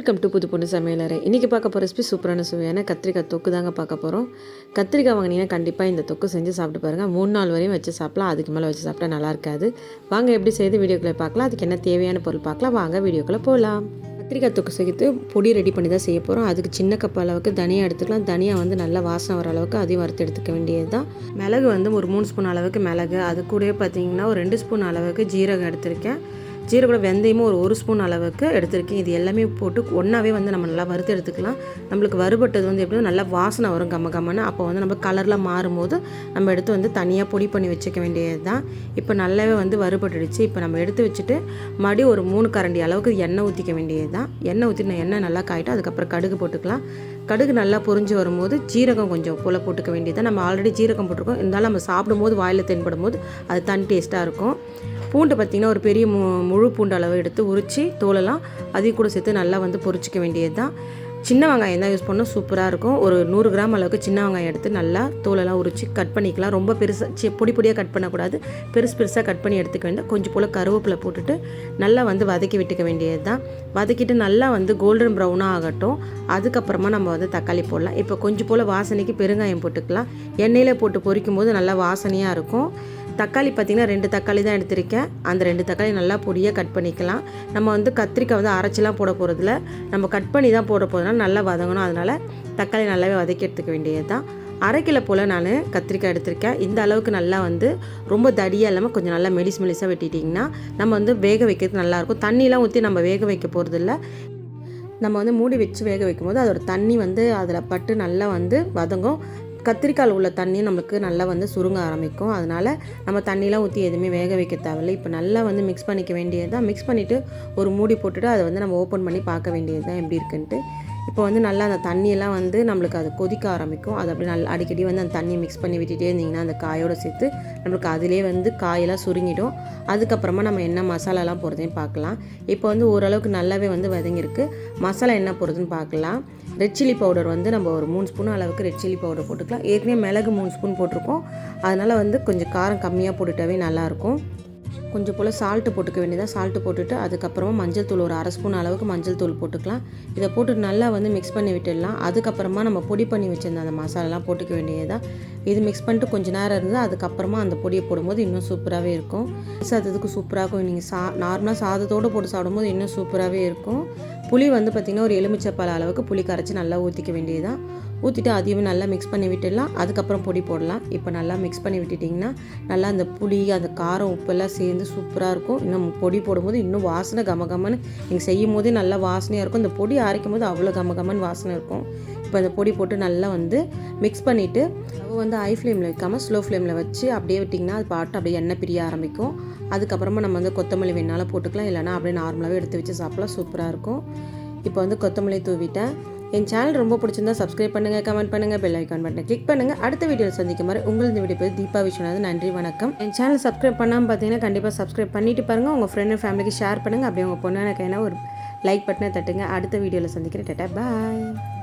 Welcome to புது பொண்ணு சமையலறை இன்றைக்கி பார்க்க போகிற ரெசிபி சூப்பரான சுவையான கத்திரிக்காய் தொக்கு தாங்க பார்க்க போகிறோம் கத்திரிக்காய் வாங்கினீங்கன்னா கண்டிப்பாக இந்த தொக்கு செஞ்சு சாப்பிட்டு பாருங்கள் மூணு நாள் வரையும் வச்சு சாப்பிடலாம். அதுக்கு மேலே வச்சு சாப்பிட்டா நல்லா இருக்காது. வாங்க எப்படி செய்து வீடியோக்குள்ளே பார்க்கலாம். அதுக்கு என்ன தேவையான பொருள் பார்க்கலாம். வாங்க வீடியோக்குள்ளே போகலாம் கத்திரிக்காய் தொக்கு சேர்த்து பொடி ரெடி பண்ணி தான் செய்ய போகிறோம் அதுக்கு சின்ன கப் அளவுக்கு தனியாக எடுத்துக்கலாம். தனியாக வந்து நல்லா வாசனை வர அளவுக்கு அதையும் வறுத்து எடுத்துக்க வேண்டியது தான் மிளகு வந்து ஒரு மூணு ஸ்பூன் அளவுக்கு மிளகு. அது கூடவே பார்த்தீங்கன்னா ஒரு ரெண்டு ஸ்பூன் அளவுக்கு ஜீரகம் எடுத்திருக்கேன். ஜீரகம் வெந்தயமும் ஒரு ஒரு ஸ்பூன் அளவுக்கு எடுத்திருக்கேன். இது எல்லாமே போட்டு ஒன்றாவே வந்து நம்ம நல்லா வறுத்து எடுத்துக்கலாம். நம்மளுக்கு வறுபட்டது வந்து எப்படியும் நல்லா வாசனை வரும் கம்ம கம்மன்னு அப்போ வந்து நம்ம கலரில் மாறும்போது நம்ம எடுத்து வந்து தனியாக பொடி பண்ணி வச்சுக்க வேண்டியது தான் இப்போ நல்லாவே வந்து வறுபட்டுடுச்சு. இப்போ நம்ம எடுத்து வச்சுட்டு மறுபடியும் ஒரு மூணு கரண்டி அளவுக்கு எண்ணெய் ஊற்றிக்க வேண்டியது தான் எண்ணெய் ஊற்றின எண்ணெய் நல்லா காயிட்டு அதுக்கப்புறம் கடுகு போட்டுக்கலாம். கடுகு நல்லா பொரிஞ்சு வரும்போது ஜீரகம் கொஞ்சம் போல் போட்டுக்க வேண்டியது நம்ம ஆல்ரெடி ஜீரகம் போட்டிருக்கோம். இருந்தாலும் நம்ம சாப்பிடும்போது வாயில் தென்படும் போது அது தனி டேஸ்ட்டாக இருக்கும். பூண்டு பார்த்திங்கன்னா ஒரு பெரிய மு முழு பூண்டு அளவு எடுத்து உரித்து தோலெல்லாம் அதையும் கூட சேர்த்து நல்லா வந்து பொரிச்சிக்க வேண்டியது தான் சின்ன வெங்காயம் தான் யூஸ் பண்ணால் சூப்பராக இருக்கும். ஒரு நூறு கிராம் அளவுக்கு சின்ன வெங்காயம் எடுத்து நல்லா தோலெல்லாம் உரித்து கட் பண்ணிக்கலாம். ரொம்ப பெருசாக சி பொடி பொடியாக கட் பண்ணக்கூடாது. பெருசு பெருசாக கட் பண்ணி எடுத்துக்க வேண்டாம். கொஞ்சம் போல் கருவேப்பிலை போட்டுட்டு நல்லா வந்து வதக்கி விட்டுக்க வேண்டியது தான் வதக்கிட்டு நல்லா வந்து கோல்டன் ப்ரௌனாக ஆகட்டும். அதுக்கப்புறமா நம்ம வந்து தக்காளி போடலாம். இப்போ கொஞ்சம் போல் வாசனைக்கு பெருங்காயம் போட்டுக்கலாம். எண்ணெயில் போட்டு பொரிக்கும் போது நல்லா வாசனையாக இருக்கும். தக்காளி பார்த்திங்கன்னா ரெண்டு தக்காளி தான் எடுத்திருக்கேன். அந்த ரெண்டு தக்காளி நல்லா பொடியாக கட் பண்ணிக்கலாம். நம்ம வந்து கத்திரிக்காய் வந்து அரைச்சிலாம் போட போகிறதில்ல நம்ம கட் பண்ணி தான் போட போகிறதுனால நல்லா வதங்கணும். அதனால் தக்காளி நல்லாவே வதக்கி எடுத்துக்க வேண்டியது தான் அரை கிலோ போல் நான் கத்திரிக்காய் எடுத்திருக்கேன். இந்த அளவுக்கு நல்லா வந்து ரொம்ப தடியாக இல்லாமல் கொஞ்சம் நல்லா மெலிஸ் மெலிஸாக வெட்டிட்டிங்கன்னா நம்ம வந்து வேக வைக்கிறது நல்லாயிருக்கும் தண்ணியெலாம் ஊற்றி நம்ம வேக வைக்க போகிறதில்ல நம்ம வந்து மூடி வச்சு வேக வைக்கும்போது அதோட தண்ணி வந்து அதில் பட்டு நல்லா வந்து வதங்கும். கத்திரிக்காயில் உள்ள தண்ணி நம்மளுக்கு நல்லா வந்து சுருங்க ஆரம்பிக்கும். அதனால் நம்ம தண்ணிலாம் ஊற்றி எதுவுமே வேக வைக்க தேவையில்லை. இப்போ நல்லா வந்து மிக்ஸ் பண்ணிக்க வேண்டியது தான் மிக்ஸ் பண்ணிவிட்டு ஒரு மூடி போட்டுட்டு அதை வந்து நம்ம ஓப்பன் பண்ணி பார்க்க வேண்டியது தான் எப்படி இருக்குன்ட்டு. இப்போ வந்து நல்லா அந்த தண்ணியெல்லாம் வந்து நம்மளுக்கு அது கொதிக்க ஆரம்பிக்கும். அது அப்படி நல்லா அடிக்கடி வந்து அந்த தண்ணியை மிக்ஸ் பண்ணி விட்டுட்டே இருந்திங்கன்னா அந்த காயோடு சேர்த்து நம்மளுக்கு அதிலே வந்து காயெல்லாம் சுருங்கிடும். அதுக்கப்புறமா நம்ம என்ன மசாலாலாம் போடுறதையும் பார்க்கலாம். இப்போ வந்து ஓரளவுக்கு நல்லாவே வந்து வதங்கியிருக்கு. மசாலா என்ன போடுறதுன்னு பார்க்கலாம். ரெட் சில்லி பவுடர் வந்து நம்ம ஒரு மூணு ஸ்பூன் அளவுக்கு ரெட் சில்லி பவுடர் போட்டுக்கலாம். ஏற்கனவே மிளகு மூணு ஸ்பூன் போட்டிருக்கோம். அதனால் வந்து கொஞ்சம் காரம் கம்மியாக போட்டுட்டாவே நல்லாயிருக்கும். கொஞ்சம் போல் சால்ட்டு போட்டுக்க வேண்டியதாக சால்ட்டு போட்டுட்டு அதுக்கப்புறமா மஞ்சள் தூள் ஒரு அரை ஸ்பூன் அளவுக்கு மஞ்சள் தூள் போட்டுக்கலாம். இதை போட்டு நல்லா வந்து மிக்ஸ் பண்ணி விட்டுடலாம். அதுக்கப்புறமா நம்ம பொடி பண்ணி வச்சுருந்த அந்த மசாலாலாம் போட்டுக்க வேண்டியதாக இது மிக்ஸ் பண்ணிட்டு கொஞ்சம் நேரம் இருந்து அதுக்கப்புறமா அந்த பொடியை போடும்போது இன்னும் சூப்பராகவே இருக்கும். சாதத்துக்கு சூப்பராக இருக்கும். நீங்கள் சா நார்மலாக சாதத்தோடு போட்டு சாப்பிடும்போது இன்னும் சூப்பராகவே இருக்கும். புளி வந்து பார்த்திங்கன்னா ஒரு எலுமிச்சப்பழ அளவுக்கு புளி கரைச்சி நல்லா ஊற்றிக்க வேண்டியதுதான் ஊற்றிட்டு அதையும் நல்லா மிக்ஸ் பண்ணி விட்டுடலாம். அதுக்கப்புறம் பொடி போடலாம். இப்போ நல்லா மிக்ஸ் பண்ணி விட்டுட்டிங்கன்னா நல்லா அந்த புளி அந்த காரம் உப்பெல்லாம் சேர்ந்து சூப்பராக இருக்கும். இன்னும் பொடி போடும்போது இன்னும் வாசனை கமகமன்னு நீங்கள் செய்யும் போதே நல்லா வாசனையாக இருக்கும். இந்த பொடி அரைக்கும் போது அவ்வளோ கமகமன்னு வாசனை இருக்கும். இப்போ அந்த பொடி போட்டு நல்லா வந்து மிக்ஸ் பண்ணிவிட்டு ஸ்டவ் வந்து ஹை ஃப்ளேமில் வைக்காமல் ஸ்லோ ஃப்ளேமில் வச்சு அப்படியே விட்டிங்கன்னா அது பாட்டு அப்படியே எண்ணெய் பிரிய ஆரம்பிக்கும். அதுக்கப்புறமா நம்ம வந்து கொத்தமல்லி வேணாலும் போட்டுக்கலாம். இல்லைனா அப்படியே நார்மலாகவே எடுத்து வச்சு சாப்பிடலாம். சூப்பராக இருக்கும். இப்போ வந்து கொத்தமல்லி தூவிட்டேன். என் சேனல் ரொம்ப பிடிச்சிருந்தா சப்ஸ்கிரைப் பண்ணுங்கள் கமெண்ட் பண்ணுங்கள் பெல் ஐக்கான் பட்டனை கிளிக் பண்ணுங்கள் அடுத்த வீடியோவில் சந்திக்கும் மாதிரி உங்கள் இந்த வீடியோ பேர் தீபா விஸ்வநாதன். நன்றி வணக்கம். என் சேனல் சப்ஸ்கிரைப் பண்ணாமல் பார்த்தீங்கன்னா கண்டிப்பாக சப்ஸ்கிரைப் பண்ணிட்டு பாருங்கள் உங்கள் ஃப்ரெண்ட் அண்ட் ஃபேமிலிக்கு ஷேர் பண்ணுங்கள் அப்படியே உங்கள் பொண்ணான கைனா ஒரு லைக் பட்டனை தட்டுங்க. அடுத்த வீடியோவில் சந்திக்கிறேன். டேட்டா பாய்